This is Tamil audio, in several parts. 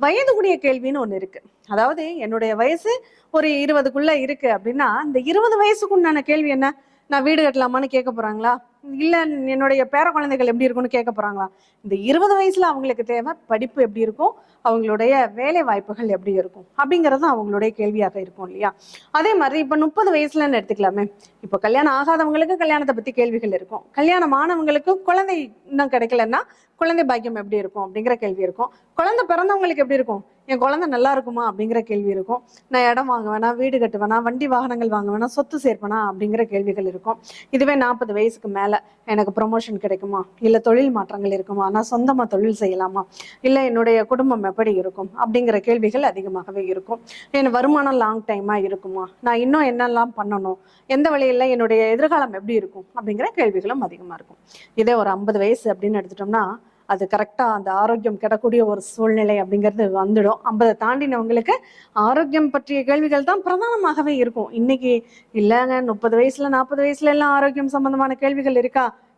வயதுக்குடைய கேள்வின்னு ஒன்று இருக்கு. அதாவது என்னுடைய வயசு ஒரு இருபதுக்குள்ள இருக்கு அப்படின்னா அந்த இருபது வயசுக்கு உண்டான கேள்வி என்ன? நான் வீடு கட்டலாமான்னு கேட்க போறாங்களா? இல்லை என்னுடைய பேர குழந்தைகள் எப்படி இருக்கும்னு கேட்க போகிறாங்களா இந்த இருபது வயசில் அவங்களுக்கு தேவை படிப்பு எப்படி இருக்கும்? அவங்களுடைய வேலை வாய்ப்புகள் எப்படி இருக்கும்? அப்படிங்கிறது அவங்களுடைய கேள்வியாக இருக்கும் இல்லையா? அதே மாதிரி இப்போ முப்பது வயசுலன்னு எடுத்துக்கலாமே. இப்போ கல்யாணம் ஆகாதவங்களுக்கு கல்யாணத்தை பற்றி கேள்விகள் இருக்கும். கல்யாணம் ஆனவங்களுக்கு குழந்தை இன்னும் கிடைக்கலன்னா குழந்தை பாக்கியம் எப்படி இருக்கும் அப்படிங்கிற கேள்வி இருக்கும். குழந்தை பிறந்தவங்களுக்கு எப்படி இருக்கும்? என் குழந்தை நல்லா இருக்குமா அப்படிங்கிற கேள்வி இருக்கும். நான் இடம் வாங்குவேனா வீடு கட்டுவேனா வண்டி வாகனங்கள் வாங்குவேனா சொத்து சேர்ப்பேனா அப்படிங்கிற கேள்விகள் இருக்கும். இதுவே நாற்பது வயசுக்கு மேலே எனக்கு ப்ரொமோஷன் கிடைக்குமா? இல்லை தொழில் மாற்றங்கள் இருக்குமா? நான் சொந்தமாக தொழில் செய்யலாமா? இல்லை என்னுடைய குடும்பம் எப்படி இருக்கும்? அப்படிங்கிற கேள்விகள் அதிகமாகவே இருக்கும். என் வருமானம் லாங் டைமாக இருக்குமா? நான் இன்னும் என்னெல்லாம் பண்ணணும்? எந்த வழியில் என்னுடைய எதிர்காலம் எப்படி இருக்கும்? அப்படிங்கிற கேள்விகளும் அதிகமாக இருக்கும். இதே ஒரு ஐம்பது வயசு அப்படின்னு எடுத்துட்டோம்னா அது கரெக்டாக அந்த ஆரோக்கியம் கிடக்கூடிய ஒரு சூழ்நிலை அப்படிங்கிறது வந்துடும். ஐம்பதை தாண்டினவங்களுக்கு ஆரோக்கியம் பற்றிய கேள்விகள் தான் பிரதானமாகவே இருக்கும். இன்னைக்கு இல்லைங்க முப்பது வயசுல நாற்பது வயசுல எல்லாம் ஆரோக்கியம் சம்பந்தமான கேள்விகள் இருக்கா?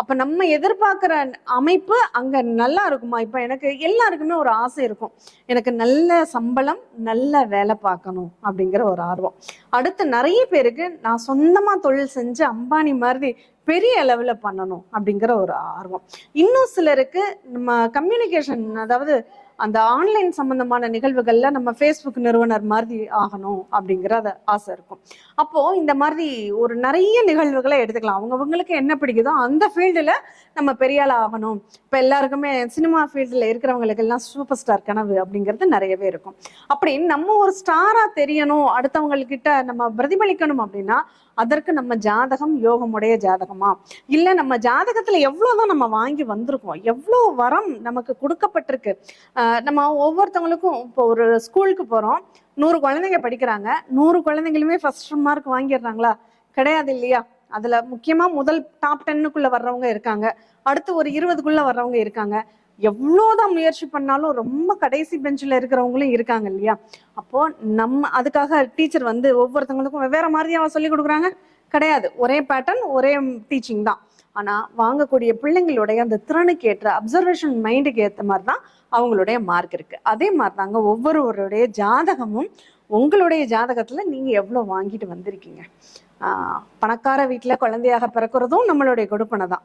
அப்ப நம்ம எதிர்பார்க்கிற அமைப்பு அங்க நல்லா இருக்குமா? இப்ப எனக்கு எல்லாருக்குமே ஒரு ஆசை இருக்கும். எனக்கு நல்ல சம்பளம் நல்ல வேலை பார்க்கணும் அப்படிங்கிற ஒரு ஆர்வம். அடுத்து நிறைய பேருக்கு நான் சொந்தமா தொழில் செஞ்சு அம்பானி மாதிரி பெரிய அளவுல பண்ணணும் அப்படிங்கிற ஒரு ஆர்வம். இன்னும் சிலருக்கு நம்ம கம்யூனிகேஷன் அதாவது அந்த ஆன்லைன் சம்பந்தமான நிகழ்வுகள்ல நம்ம ஃபேஸ்புக் நிறுவனர் மாதிரி ஆகணும் அப்படிங்கிற ஆசை இருக்கும். அப்போ இந்த மாதிரி ஒரு நிறைய நிகழ்வுகளை எடுத்துக்கலாம். அவங்கவுங்களுக்கு என்ன பிடிக்குதோ அந்த ஃபீல்டுல நம்ம பெரிய ஆகணும். இப்ப எல்லாருக்குமே சினிமா ஃபீல்டுல இருக்கிறவங்களுக்கு எல்லாம் சூப்பர் ஸ்டார் கனவு அப்படிங்கிறது நிறையவே இருக்கும். அப்படின்னு நம்ம ஒரு ஸ்டாரா தெரியணும் அடுத்தவங்கக்கிட்ட நம்ம பிரதிபலிக்கணும் அப்படின்னா அதற்கு நம்ம ஜாதகம் யோகமுடைய ஜாதகமா? இல்லை நம்ம ஜாதகத்தில் எவ்வளோதான் நம்ம வாங்கி வந்திருக்கோம் எவ்வளோ வரம் நமக்கு கொடுக்கப்பட்டிருக்கு. நம்ம ஒவ்வொருத்தவங்களுக்கும் இப்போ ஒரு ஸ்கூலுக்கு போகிறோம் நூறு குழந்தைங்க படிக்கிறாங்க. நூறு குழந்தைங்களுமே ஃபர்ஸ்ட் மார்க் வாங்கிடுறாங்களா? கிடையாது இல்லையா? அதுல முக்கியமா முதல் டாப் டென்னுக்குள்ள வர்றவங்க இருக்காங்க. அடுத்து ஒரு இருபதுக்குள்ள வர்றவங்க இருக்காங்க. எவ்வளோதான் முயற்சி பண்ணாலும் ரொம்ப கடைசி பெஞ்சில் இருக்கிறவங்களும் இருக்காங்க இல்லையா? அப்போ நம்ம அதுக்காக டீச்சர் வந்து ஒவ்வொருத்தவங்களுக்கும் வெவ்வேறு மாதிரியா சொல்லி கொடுக்குறாங்க. கிடையாது. ஒரே பேட்டர்ன் ஒரே டீச்சிங் தான். ஆனா வாங்கக்கூடிய பிள்ளைங்களுடைய அந்த திறனுக்கு ஏற்ற அப்சர்வேஷன் மைண்டுக்கு ஏற்ற மாதிரி தான் அவங்களுடைய மார்க் இருக்கு. அதே மாதிரி தாங்க ஒவ்வொருவருடைய ஜாதகமும் உங்களுடைய ஜாதகத்துல நீங்க எவ்வளவு வாங்கிட்டு வந்திருக்கீங்க? ஆஹ் பணக்கார வீட்டுல குழந்தையாக பிறக்கிறதும் நம்மளுடைய கொடுப்பனை தான்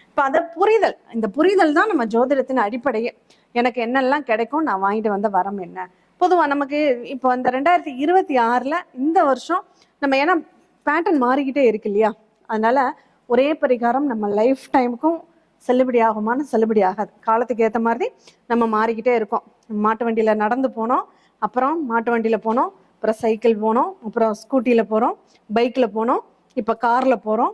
இப்போ அதை புரிதல். இந்த புரிதல் தான் நம்ம ஜோதிடத்தின் அடிப்படையே. எனக்கு என்னெல்லாம் கிடைக்கும் நான் வாங்கிட்டு வந்த வரம் என்ன? பொதுவாக நமக்கு இப்போ இந்த ரெண்டாயிரத்தி இருபத்தி ஆறில் இந்த வருஷம் நம்ம ஏன்னா பேட்டர்ன் மாறிக்கிட்டே இருக்கு இல்லையா? அதனால ஒரே பரிகாரம் நம்ம லைஃப் டைமுக்கும் செல்லுபடி ஆகுமான்னு செல்லுபடி ஆகாது. காலத்துக்கு ஏற்ற மாதிரி நம்ம மாறிக்கிட்டே இருக்கோம். மாட்டு வண்டியில் நடந்து போனோம். அப்புறம் மாட்டு வண்டியில் போனோம். அப்புறம் சைக்கிள் போனோம். அப்புறம் ஸ்கூட்டியில் போகிறோம் பைக்கில் போனோம். இப்போ காரில் போகிறோம்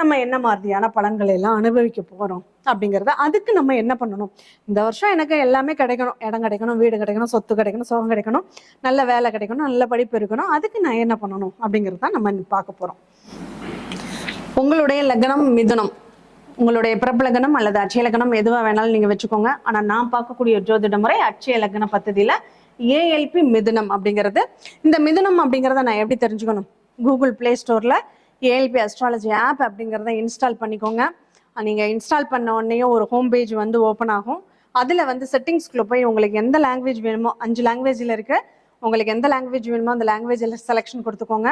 நம்ம என்ன மாதிரியான பலன்களை எல்லாம் அனுபவிக்க போகிறோம் அப்படிங்கிறத அதுக்கு நம்ம என்ன பண்ணணும்? இந்த வருஷம் எனக்கு எல்லாமே கிடைக்கணும். இடம் கிடைக்கணும் வீடு கிடைக்கணும் சொத்து கிடைக்கணும் சுகம் கிடைக்கணும் நல்ல வேலை கிடைக்கணும் நல்ல படிப்பு இருக்கணும். அதுக்கு நான் என்ன பண்ணணும் அப்படிங்கறத நம்ம பார்க்க போகிறோம் உங்களுடைய லக்னம் மிதுனம். உங்களுடைய பிறப்பு லக்னம் அல்லது அட்சய லக்னம் எதுவாக வேணாலும் நீங்கள் வச்சுக்கோங்க. ஆனால் நான் பார்க்கக்கூடிய ஜோதிட முறை அட்சய லக்ன பத்ததியில் ஏஎல்பி மிதுனம் அப்படிங்கிறது. இந்த மிதுனம் அப்படிங்கிறத நான் எப்படி தெரிஞ்சுக்கணும்? கூகுள் பிளே ஸ்டோரில் ஏஎல்பி அஸ்ட்ராலஜி ஆப் அப்படிங்கிறத இன்ஸ்டால் பண்ணிக்கோங்க. நீங்கள் இன்ஸ்டால் பண்ண உடனேயும் ஒரு ஹோம் பேஜ் வந்து ஓப்பன் ஆகும். அதில் வந்து செட்டிங்ஸ்குள்ள போய் உங்களுக்கு எந்த லாங்குவேஜ் வேணுமோ அஞ்சு லாங்குவேஜில் இருக்கு. உங்களுக்கு எந்த லாங்குவேஜ் வேணுமோ அந்த லாங்குவேஜில் செலெக்ஷன் கொடுத்துக்கோங்க.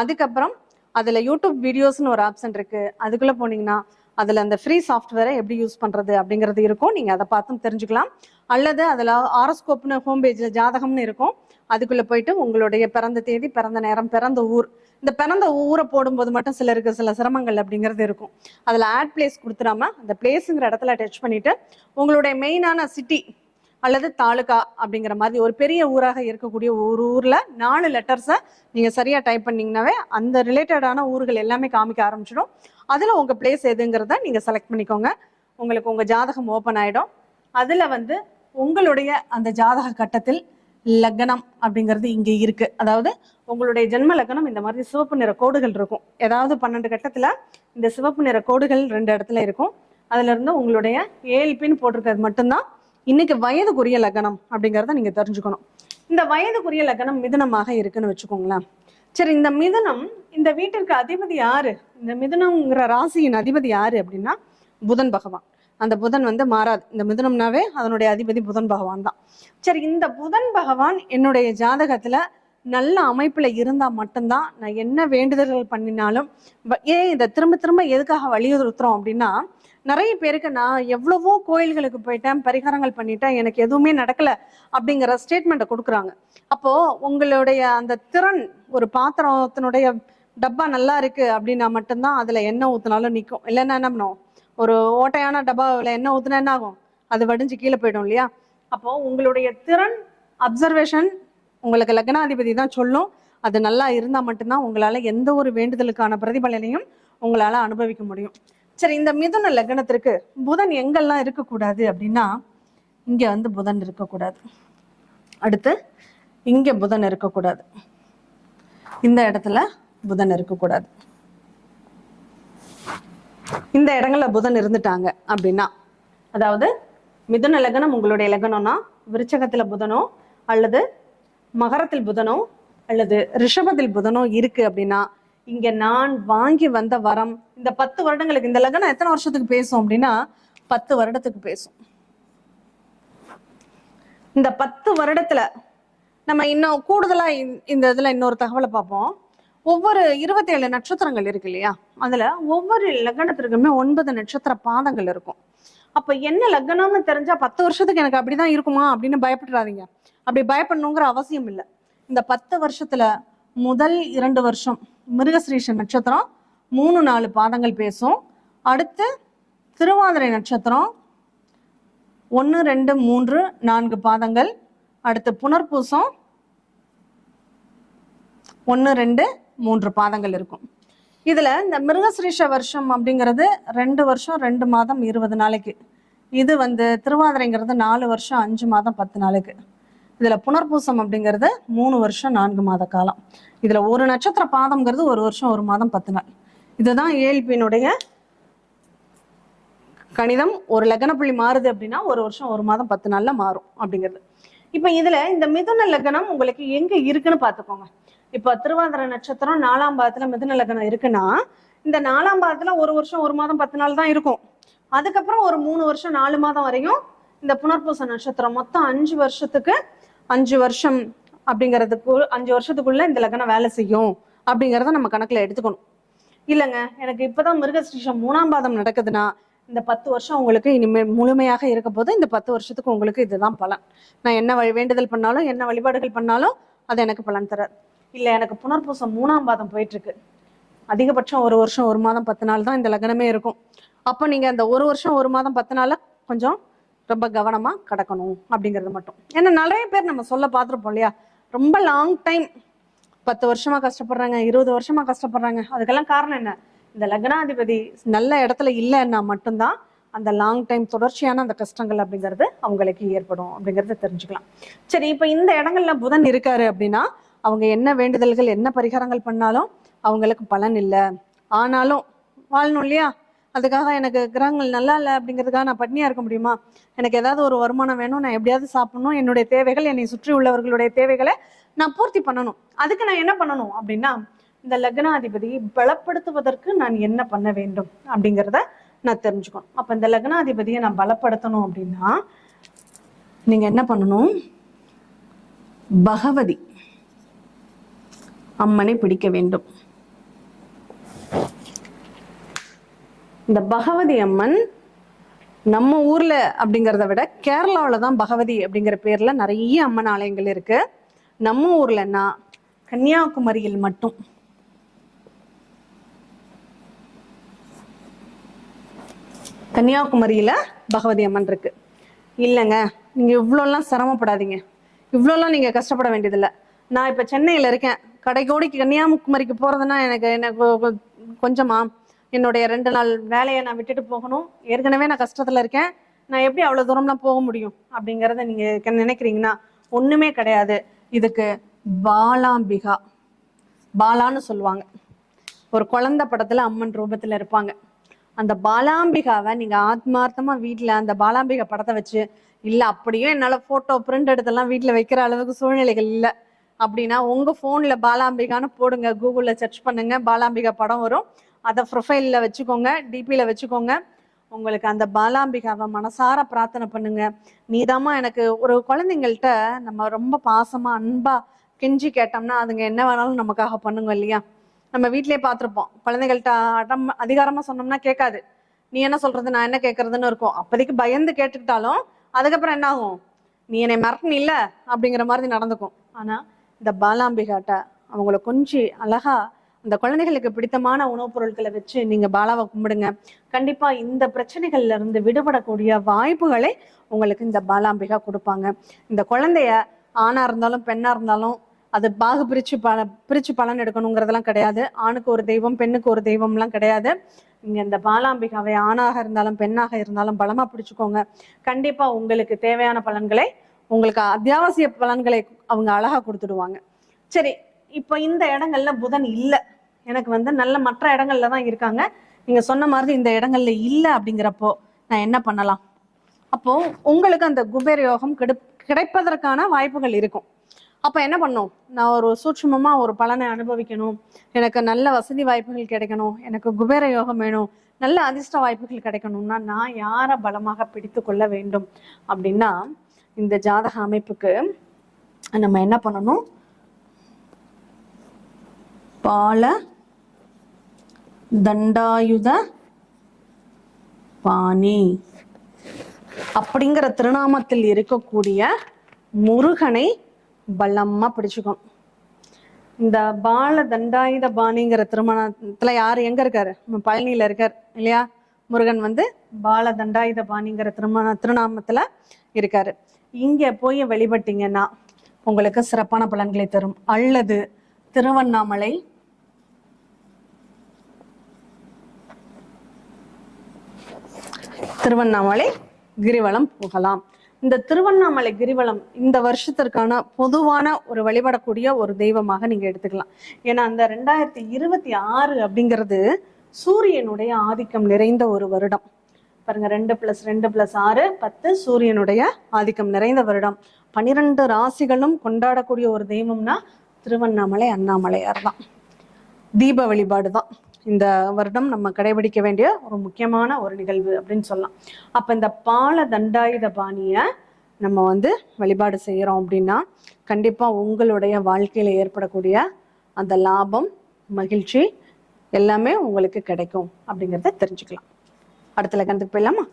அதுக்கப்புறம் அதில் யூடியூப் வீடியோஸ்னு ஒரு ஆப்ஷன் இருக்குது அதுக்குள்ளே போனீங்கன்னா அதில் அந்த ஃப்ரீ சாஃப்ட்வேரை எப்படி யூஸ் பண்ணுறது அப்படிங்கிறது இருக்கும். நீங்கள் அதை பார்த்தும் தெரிஞ்சுக்கலாம். அல்லது அதில் ஆரோஸ்கோப்னு ஹோம் பேஜில் ஜாதகம்னு இருக்கும். அதுக்குள்ளே போயிட்டு உங்களுடைய பிறந்த தேதி பிறந்த நேரம் பிறந்த ஊர் இந்த பிறந்த ஊரை போடும்போது மட்டும் சிலருக்கு சில சிரமங்கள் அப்படிங்கிறது இருக்கும். அதில் ஆட் பிளேஸ் கொடுத்துடாம அந்த பிளேஸுங்கிற இடத்துல டச் பண்ணிட்டு உங்களுடைய மெயினான சிட்டி அல்லது தாலுகா அப்படிங்கிற மாதிரி ஒரு பெரிய ஊராக இருக்கக்கூடிய ஒரு ஊரில் நாலு லெட்டர்ஸை நீங்கள் சரியாக டைப் பண்ணிங்கனாவே அந்த ரிலேட்டடான ஊர்கள் எல்லாமே காமிக்க ஆரம்பிச்சிடும். அதில் உங்கள் பிளேஸ் எதுங்கிறத நீங்கள் செலக்ட் பண்ணிக்கோங்க. உங்களுக்கு உங்கள் ஜாதகம் ஓப்பன் ஆகிடும் அதில் வந்து உங்களுடைய அந்த ஜாதக கட்டத்தில் லக்னம் அப்படிங்கிறது இங்கே இருக்கு. அதாவது உங்களுடைய ஜென்ம லக்னம் இந்த மாதிரி சிவப்பு நிற கோடுகள் இருக்கும். ஏதாவது பன்னெண்டு கட்டத்தில் இந்த சிவப்பு நிற கோடுகள் ரெண்டு இடத்துல இருக்கும். அதுல இருந்து உங்களுடைய ஏழ்பின்னு போட்டிருக்கிறது மட்டும்தான். இன்னைக்கு வயதுக்குரிய லக்னம் அப்படிங்கிறத நீங்க தெரிஞ்சுக்கணும். இந்த வயதுக்குரிய லக்னம் மிதனமாக இருக்குன்னு வச்சுக்கோங்களேன். சரி இந்த மிதனம் இந்த வீட்டிற்கு அதிபதி யாரு? இந்த மிதனம்ங்கிற ராசியின் அதிபதி யாரு அப்படின்னா புதன் பகவான். அந்த புதன் வந்து மாறாது. இந்த மிதுனம்னாவே அதனுடைய அதிபதி புதன் பகவான் தான். சரி இந்த புதன் பகவான் என்னுடைய ஜாதகத்துல நல்ல அமைப்புல இருந்தா மட்டும்தான் நான் என்ன வேண்டுதல்கள் பண்ணினாலும் வ- ஏன் இதை திரும்ப திரும்ப எதுக்காக வலியுறுத்துறோம் அப்படின்னா நிறைய பேருக்கு நான் எவ்வளவோ கோயில்களுக்கு போயிட்டேன் பரிகாரங்கள் பண்ணிட்டேன் எனக்கு எதுவுமே நடக்கல அப்படிங்கிற ஸ்டேட்மெண்ட்டை கொடுக்குறாங்க. அப்போ உங்களுடைய அந்த திறன் ஒரு பாத்திரத்தினுடைய டப்பா நல்லா இருக்கு அப்படின்னா மட்டும்தான் அதுல எண்ணெய் ஊத்துனாலும் நிற்கும் இல்லைன்னா என்ன பண்ணுவோம் ஒரு ஓட்டையான டப்பாவில் என்ன ஊற்றுனா என்ன ஆகும் அது வடிஞ்சு கீழே போயிடும் இல்லையா? அப்போ உங்களுடைய திறன் அப்சர்வேஷன் உங்களுக்கு லக்னாதிபதி தான் சொல்லும். அது நல்லா இருந்தால் மட்டும்தான் உங்களால் எந்த ஒரு வேண்டுதலுக்கான பிரதிபலனையும் உங்களால் அனுபவிக்க முடியும். சரி இந்த மிதுன லக்னத்திற்கு புதன் எங்கெல்லாம் இருக்கக்கூடாது அப்படின்னா இங்கே வந்து புதன் இருக்கக்கூடாது. அடுத்து இங்கே புதன் இருக்கக்கூடாது. இந்த இடத்துல புதன் இருக்கக்கூடாது. இந்த இடங்கள்ல புதன் இருந்துட்டாங்க அப்படின்னா அதாவது மிதுன லக்னம் உங்களுடைய லக்னம்னா விருச்சகத்துல புதனோ அல்லது மகரத்தில் புதனோ அல்லது ரிஷபத்தில் புதனோ இருக்கு அப்படின்னா இங்க நான் வாங்கி வந்த வரம் இந்த பத்து வருடங்களுக்கு இந்த லக்னம் எத்தனை வருஷத்துக்கு பேசும் அப்படின்னா பத்து வருடத்துக்கு பேசும். இந்த பத்து வருடத்துல நம்ம இன்னும் கூடுதலா இந்த- இந்த இதுல இன்னொரு தகவலை பார்ப்போம். ஒவ்வொரு இருபத்தேழு நட்சத்திரங்கள் இருக்கு இல்லையா? அதுல ஒவ்வொரு லக்னத்திற்குமே ஒன்பது நட்சத்திர பாதங்கள் இருக்கும். அப்ப என்ன லக்னம்னு தெரிஞ்சா பத்து வருஷத்துக்கு எனக்கு அப்படிதான் இருக்குமா அப்படின்னு பயப்படுறாதீங்க அப்படி பயப்படணுங்கிற அவசியம் இல்லை. இந்த பத்து வருஷத்துல முதல் இரண்டு வருஷம் மிருகஸ்ரீஷ நட்சத்திரம் மூணு நாலு பாதங்கள் பேசும். அடுத்து திருவாதிரை நட்சத்திரம் ஒன்று ரெண்டு மூன்று நான்கு பாதங்கள். அடுத்து புனர்பூசம் ஒன்று ரெண்டு மூன்று பாதங்கள் இருக்கும். இதுல இந்த மிருகசிரீஷ வருஷம் அப்படிங்கிறது ரெண்டு வருஷம் ரெண்டு மாதம் இருபது நாளைக்கு. இது வந்து திருவாதிரைங்கிறது நாலு வருஷம் அஞ்சு மாதம் பத்து நாளைக்கு. இதுல புனர்பூசம் அப்படிங்கிறது மூணு வருஷம் நான்கு மாத காலம். இதுல ஒரு நட்சத்திர பாதம்ங்கிறது ஒரு வருஷம் ஒரு மாதம் பத்து நாள். இதுதான் ஏழ்பியினுடைய கணிதம். ஒரு லக்னப்புள்ளி மாறுது அப்படின்னா ஒரு வருஷம் ஒரு மாதம் பத்து நாளில் மாறும் அப்படிங்கிறது. இப்போ இதுல இந்த மிதுன லக்னம் உங்களுக்கு எங்க இருக்குன்னு பார்த்துக்கோங்க. இப்ப திருவாதிரை நட்சத்திரம் நாலாம் பாதத்துல மிதுன லக்னம் இருக்குன்னா இந்த நாலாம் பாதத்துல ஒரு வருஷம் ஒரு மாதம் பத்து நாள் தான் இருக்கும். அதுக்கப்புறம் ஒரு மூணு வருஷம் நாலு மாதம் வரையும் இந்த புனர்பூச நட்சத்திரம். மொத்தம் அஞ்சு வருஷத்துக்கு அஞ்சு வருஷம் அப்படிங்கிறதுக்கு அஞ்சு வருஷத்துக்குள்ள இந்த லக்னம் வேலை செய்யும் அப்படிங்கிறத நம்ம கணக்குல எடுத்துக்கணும். இல்லைங்க எனக்கு இப்பதான் மிருகஸ்ரீஷம் மூணாம் பாதம் நடக்குதுன்னா இந்த பத்து வருஷம் உங்களுக்கு இனிமே முழுமையாக இருக்க போது இந்த பத்து வருஷத்துக்கு உங்களுக்கு இதுதான் பலன். நான் என்ன வழி வேண்டுதல் பண்ணாலும் என்ன வழிபாடுகள் பண்ணாலும் அது எனக்கு பலன் தராது. இல்லை எனக்கு புனர்பூசம் மூணாம் பாதம் போயிட்டு இருக்கு அதிகபட்சம் ஒரு வருஷம் ஒரு மாதம் பத்து நாள் தான் இந்த லக்னமே இருக்கும். அப்போ நீங்கள் அந்த ஒரு வருஷம் ஒரு மாதம் பத்து நாளில் கொஞ்சம் ரொம்ப கவனமா கடக்கணும் அப்படிங்கிறது மட்டும். ஏன்னா நிறைய பேர் நம்ம சொல்ல பார்த்துருப்போம் இல்லையா? ரொம்ப லாங் டைம் பத்து வருஷமா கஷ்டப்படுறாங்க இருபது வருஷமா கஷ்டப்படுறாங்க. அதுக்கெல்லாம் காரணம் என்ன? இந்த லக்னாதிபதி நல்ல இடத்துல இல்லைன்னா மட்டும்தான் அந்த லாங் டைம் தொடர்ச்சியான அந்த கஷ்டங்கள் அப்படிங்கிறது அவங்களுக்கு ஏற்படும் அப்படிங்கறத தெரிஞ்சுக்கலாம். சரி இப்போ இந்த இடங்கள்ல புதன் இருக்காரு அப்படின்னா அவங்க என்ன வேண்டுதல்கள் என்ன பரிகாரங்கள் பண்ணாலும் அவங்களுக்கு பலன் இல்லை. ஆனாலும் வாழணும் இல்லையா? அதுக்காக எனக்கு கிரகங்கள் நல்லா இல்லை அப்படிங்கிறதுக்காக நான் பட்னியா இருக்க முடியுமா? எனக்கு ஏதாவது ஒரு வருமானம் வேணும் நான் எப்படியாவது சாப்பிடணும் என்னுடைய தேவைகள் என்னை சுற்றி உள்ளவர்களுடைய தேவைகளை நான் பூர்த்தி பண்ணணும். அதுக்கு நான் என்ன பண்ணணும் அப்படின்னா இந்த லக்னாதிபதி பலப்படுத்துவதற்கு நான் என்ன பண்ண வேண்டும் அப்படிங்கிறத நான் தெரிஞ்சுக்கணும். அப்ப இந்த லக்னாதிபதியை நான் பலப்படுத்தணும் அப்படின்னா நீங்க என்ன பண்ணணும்? பகவதி. அம்மனை பிடிக்க வேண்டும். இந்த பகவதி அம்மன் நம்ம ஊர்ல அப்படிங்கிறத விட கேரளாவில தான் பகவதி அப்படிங்கிற பேர்ல நிறைய அம்மன் ஆலயங்கள் இருக்கு. நம்ம ஊர்லன்னா கன்னியாகுமரியில் மட்டும். கன்னியாகுமரியில பகவதி அம்மன் இருக்கு. இல்லைங்க நீங்க இவ்வளோலாம் சிரமப்படாதீங்க. இவ்வளோலாம் நீங்க கஷ்டப்பட வேண்டியதில்லை. நான் இப்ப சென்னையில இருக்கேன். கடைக்கோடிக்கு கன்னியாகுமரிக்கு போறதுன்னா எனக்கு எனக்கு கொஞ்சமா. என்னுடைய ரெண்டு நாள் வேலையை நான் விட்டுட்டு போகணும். ஏற்கனவே நான் கஷ்டத்துல இருக்கேன். நான் எப்படி அவ்வளவு தூரம்லாம் போக முடியும்? அப்படிங்கறத நீங்க நினைக்கிறீங்கன்னா ஒண்ணுமே கிடையாது. இதுக்கு பாலாம்பிகா. பாலான்னு சொல்லுவாங்க. ஒரு குழந்தை படத்துல அம்மன் ரூபத்துல இருப்பாங்க. அந்த பாலாம்பிகாவை நீங்க ஆத்மார்த்தமா வீட்டில் அந்த பாலாம்பிகா படத்தை வச்சு இல்ல அப்படியும் என்னால போட்டோ பிரிண்ட் எடுத்தெல்லாம் வீட்டில் வைக்கிற அளவுக்கு சூழ்நிலைகள் இல்லை. அப்படின்னா உங்கள் ஃபோனில் பாலாம்பிகான்னு போடுங்க கூகுளில் சர்ச் பண்ணுங்க பாலாம்பிகா படம் வரும். அதை ப்ரொஃபைலில் வச்சுக்கோங்க டிபியில் வச்சுக்கோங்க. உங்களுக்கு அந்த பாலாம்பிகாவை மனசார பிரார்த்தனை பண்ணுங்க. நீதாம்மா எனக்கு ஒரு குழந்தைங்கள்ட்ட நம்ம ரொம்ப பாசமாக அன்பாக கெஞ்சி கேட்டோம்னா அதுங்க என்ன வேணாலும் நமக்காக பண்ணுங்க இல்லையா? நம்ம வீட்லயே பார்த்துருப்போம். குழந்தைகள்ட்ட அடம் அதிகாரமாக சொன்னோம்னா கேட்காது. நீ என்ன சொல்றது நான் என்ன கேட்கறதுன்னு இருக்கும். அப்போதைக்கு பயந்து கேட்டுக்கிட்டாலும் அதுக்கப்புறம் என்ன ஆகும்? நீ என்னை மறக்கணும் இல்லை அப்படிங்கிற மாதிரி நடந்துக்கும். ஆனா இந்த பாலாம்பிகாட்ட அவங்கள கொஞ்சி அழகா அந்த குழந்தைகளுக்கு பிடித்தமான உணவுப் பொருட்களை வச்சு நீங்க பாலாவை கும்பிடுங்க. கண்டிப்பா இந்த பிரச்சனைகள்ல இருந்து விடுபடக்கூடிய வாய்ப்புகளை உங்களுக்கு இந்த பாலாம்பிகா கொடுப்பாங்க. இந்த குழந்தைய ஆணா இருந்தாலும் பெண்ணா இருந்தாலும் அது பாகு பிரிச்சு பல பிரிச்சு பலன் எடுக்கணுங்கிறதெல்லாம் கிடையாது. ஆணுக்கு ஒரு தெய்வம் பெண்ணுக்கு ஒரு தெய்வம்லாம் கிடையாது. இங்க இந்த பாலாம்பிகாவை ஆணாக இருந்தாலும் பெண்ணாக இருந்தாலும் பலமா பிடிச்சுக்கோங்க. கண்டிப்பா உங்களுக்கு தேவையான பலன்களை உங்களுக்கு அத்தியாவசிய பலன்களை அவங்க அழகா கொடுத்துடுவாங்க. சரி இப்போ இந்த இடங்கள்ல புதன் இல்லை. எனக்கு வந்து நல்ல மற்ற இடங்கள்ல தான் இருக்காங்க. நீங்க சொன்ன மாதிரி இந்த இடங்கள்ல இல்லை அப்படிங்கிறப்போ நான் என்ன பண்ணலாம்? அப்போ உங்களுக்கு அந்த குபேர யோகம் கிடை கிடைப்பதற்கான வாய்ப்புகள் இருக்கும். அப்ப என்ன பண்ணும்? நான் ஒரு சூட்சுமமா ஒரு பலனை அனுபவிக்கணும். எனக்கு நல்ல வசதி வாய்ப்புகள் கிடைக்கணும். எனக்கு குபேர யோகம் வேணும். நல்ல அதிர்ஷ்ட வாய்ப்புகள் கிடைக்கணும்னா நான் யாரை பலமாக பிடித்து கொள்ள வேண்டும்? அப்படின்னா இந்த ஜாதக அமைப்புக்கு நம்ம என்ன பண்ணணும்? பால தண்டாயுத பாணி. அப்படிங்கிற திருநாமத்தில் இருக்கக்கூடிய முருகனை பலமா பிடிச்சுக்கும். இந்த பால தண்டாயுத பாணிங்கிற திருமணத்துல யார் எங்க இருக்காரு? நம்ம பழனியில இருக்கார் இல்லையா? முருகன் வந்து பால தண்டாயுத பாணிங்கிற திருமண திருநாமத்துல இருக்காரு. இங்க போய் வழிபட்டீங்கன்னா உங்களுக்கு சிறப்பான பலன்களை தரும். அல்லது திருவண்ணாமலை திருவண்ணாமலை கிரிவலம் போகலாம். இந்த திருவண்ணாமலை கிரிவலம் இந்த வருஷத்திற்கான பொதுவான ஒரு வழிபடக்கூடிய ஒரு தெய்வமாக நீங்க எடுத்துக்கலாம். ஏன்னா அந்த ரெண்டாயிரத்தி இருபத்தி ஆறு அப்படிங்கிறது சூரியனுடைய ஆதிக்கம் நிறைந்த ஒரு வருடம். பாருங்க ரெண்டு பிளஸ் ரெண்டு பிளஸ் ஆறு பத்து சூரியனுடைய ஆதிக்கம் நிறைந்த வருடம். பன்னிரெண்டு ராசிகளும் கொண்டாடக்கூடிய ஒரு தெய்வம்னா திருவண்ணாமலை அண்ணாமலையார் தான். தீப வழிபாடு தான். இந்த வருடம் நம்ம கடைபிடிக்க வேண்டிய ஒரு முக்கியமான ஒரு நிகழ்வு அப்படின்னு சொல்லலாம். அப்ப இந்த பால தண்டாயுத பாணியை நம்ம வந்து வழிபாடு செய்யறோம் அப்படின்னா கண்டிப்பா உங்களுடைய வாழ்க்கையில ஏற்படக்கூடிய அந்த லாபம் மகிழ்ச்சி எல்லாமே உங்களுக்கு கிடைக்கும் அப்படிங்கிறத தெரிஞ்சுக்கலாம். அடுத்த லக்கணத்துக்கு போயிடலாமா?